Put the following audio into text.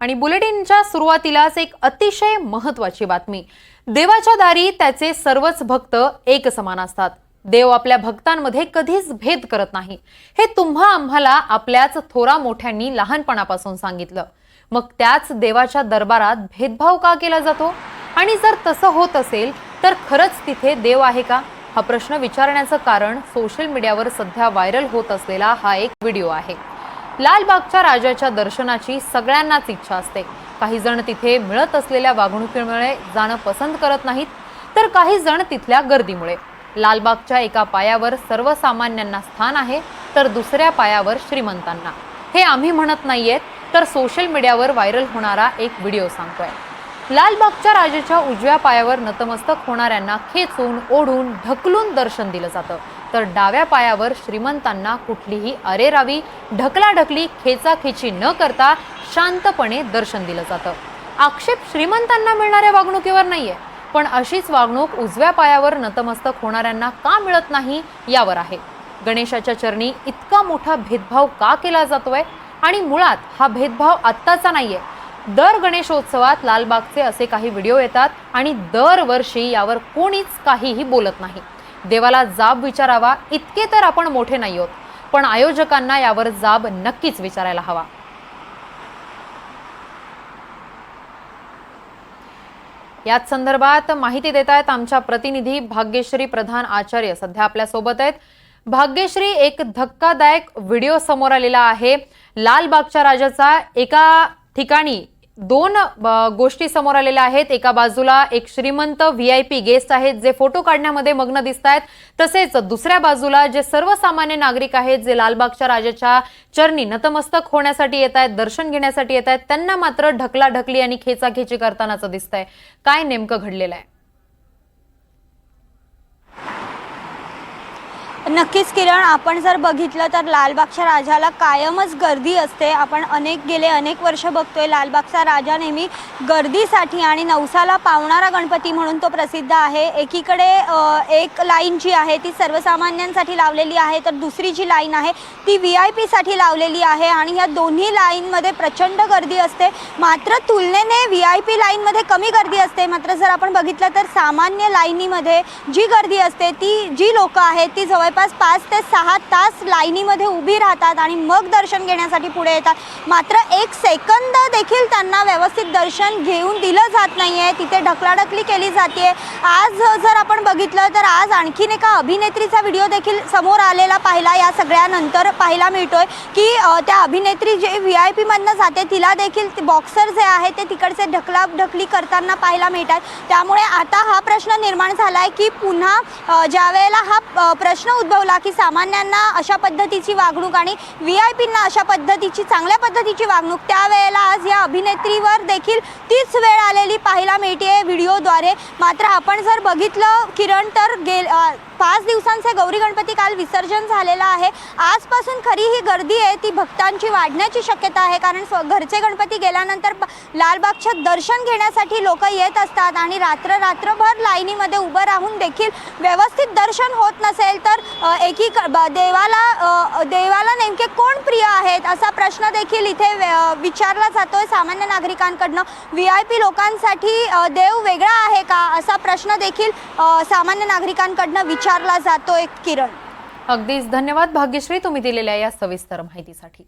आणि बुलेटिनच्या सुरुवातीलाच एक अतिशय महत्वाची बातमी. देवाच्या दारी त्याचे सर्वच भक्त एक समान असतात. देव आपल्या भक्तांमध्ये कधीच भेद करत नाही. हे तुम्हा आम्हाला आपल्याच थोरा मोठ्यांनी लहानपणापासून सांगितलं. मग त्याच देवाच्या दरबारात भेदभाव का केला जातो? आणि जर तसं होत असेल तर खरंच तिथे देव आहे का? हा प्रश्न विचारण्याचं कारण सोशल मीडियावर सध्या व्हायरल होत असलेला हा एक व्हिडिओ आहे. लालबागच्या राजाच्या दर्शनाची सगळ्यांनाच इच्छा असते. काही जण तिथे मिळत असलेल्या वागणुकीमुळे जाणं पसंत करत नाहीत तर काही जण तिथल्या गर्दीमुळे. लालबागच्या एका पायावर सर्वसामान्यांना स्थान आहे तर दुसऱ्या पायावर श्रीमंतांना. हे आम्ही म्हणत नाहीयेत तर सोशल मीडियावर व्हायरल होणारा एक व्हिडिओ सांगतोय. लालबागच्या राजाच्या उजव्या पायावर नतमस्तक होणाऱ्यांना खेचून ओढून ढकलून दर्शन दिलं जातं. तर डाव्या पायावर श्रीमंतांना कुठलीही अरेरावी ढकलाढकली खेचाखेची न करता शांतपणे दर्शन दिलं जातं. आक्षेप श्रीमंतांना मिळणाऱ्या वागणुकीवर नाहीये पण अशीच वागणूक उजव्या पायावर नतमस्तक होणाऱ्यांना का मिळत नाही यावर आहे. गणेशाच्या चरणी इतका मोठा भेदभाव का केला जातोय? आणि मुळात हा भेदभाव आत्ताचा नाहीये दर गणेशोत्सवात लालबागचे असे काही व्हिडिओ येतात आणि दरवर्षी यावर कोणीच काहीही बोलत नाही. देवाला जाब विचारावा इतके तर आपण मोठे नाही आहोत पण आयोजकांना यावर जाब नक्कीच विचारायला हवा. याच संदर्भात माहिती देत आहेत आमच्या प्रतिनिधी भाग्यश्री प्रधान आचार्य. सध्या आपल्यासोबत आहेत. भाग्यश्री एक धक्कादायक व्हिडिओ समोर आलेला आहे. लालबागच्या राजाचा एका ठिकाणी दोन गोष्टी समोर आलेल्या आहेत. एका बाजूला एक श्रीमंत व्ही आय पी गेस्ट आहेत जे फोटो काढण्यामध्ये मग्न दिसत आहेत. तसेच दुसऱ्या बाजूला जे सर्वसामान्य नागरिक आहेत जे लालबागच्या राजाच्या चरणी नतमस्तक होण्यासाठी येत आहेत दर्शन घेण्यासाठी येत आहेत त्यांना मात्र ढकला ढकली आणि खेचाखेची करतानाचं आहे काय नेमकं घडलेलं आहे? नक्कीच किरण आपण जर बघितलं तर लालबागच्या राजाला कायमच गर्दी असते. आपण अनेक गेले अनेक वर्ष बघतोय लालबागचा राजा नेहमी गर्दीसाठी आणि नवसाला पावणारा गणपती म्हणून तो प्रसिद्ध आहे. एकीकडे एक लाईन जी आहे ती सर्वसामान्यांसाठी लावलेली आहे तर दुसरी जी लाईन आहे ती व्ही आय पीसाठी लावलेली आहे आणि या दोन्ही लाईनमध्ये प्रचंड गर्दी असते. मात्र तुलनेने व्ही आय पी लाईनमध्ये कमी गर्दी असते. मात्र जर आपण बघितलं तर सामान्य लाईनीमध्ये जी गर्दी असते ती जी लोकं आहेत ती जवळ जवळपास पाच ते सहा तास लाईनीमध्ये उभी राहतात आणि मग दर्शन घेण्यासाठी पुढे येतात. मात्र एक सेकंद देखील त्यांना व्यवस्थित दर्शन घेऊन दिलं जात नाही आहे तिथे ढकलाढकली केली जाते आज जर आपण बघितलं तर आज आणखीन एका अभिनेत्रीचा व्हिडिओ देखील समोर आलेला पाहिला या सगळ्यानंतर पाहायला मिळतोय की त्या अभिनेत्री जे व्ही आय पीमधनं जाते तिला देखील बॉक्सर जे आहे ते तिकडचे ढकलाढकली करताना पाहायला मिळतात. त्यामुळे आता हा प्रश्न निर्माण झाला आहे की पुन्हा ज्या वेळेला हा प्रश्न उद्भवला की सामान्यांना अशा पद्धतीची वागणूक आणि व्ही आय पींना अशा पद्धतीची चांगल्या पद्धतीची वागणूक. त्यावेळेला आज या अभिनेत्रीवर देखील तीच वेळ आलेली पाहायला मिळते व्हिडिओद्वारे मात्र आपण जर बघितलं किरण तर गेल पाच दिवसांचे गौरी गणपती काल विसर्जन झालेलं आहे. आजपासून खरी ही गर्दी आहे ती भक्तांची वाढण्याची शक्यता आहे. कारण स्व घरचे गणपती गेल्यानंतर ब- लालबागच्या दर्शन घेण्यासाठी लोक येत असतात आणि रात्र रात्रभर लाईनीमध्ये उभं राहून देखील व्यवस्थित दर्शन होत नसेल तर एकी ब- देवाला देवाला नेमके कोण प्रिय आहेत असा प्रश्न देखील इथे विचारला विचारला जातोय. सामान्य नागरिकांकडनं व्ही आय पी लोकांसाठी देव वेगळा आहे का असा प्रश्न देखील सामान्य नागरिकांकडनं विचार विचारला जातोय किरण. अगदीच. धन्यवाद भाग्यश्री तुम्ही दिलेल्या या सविस्तर माहितीसाठी.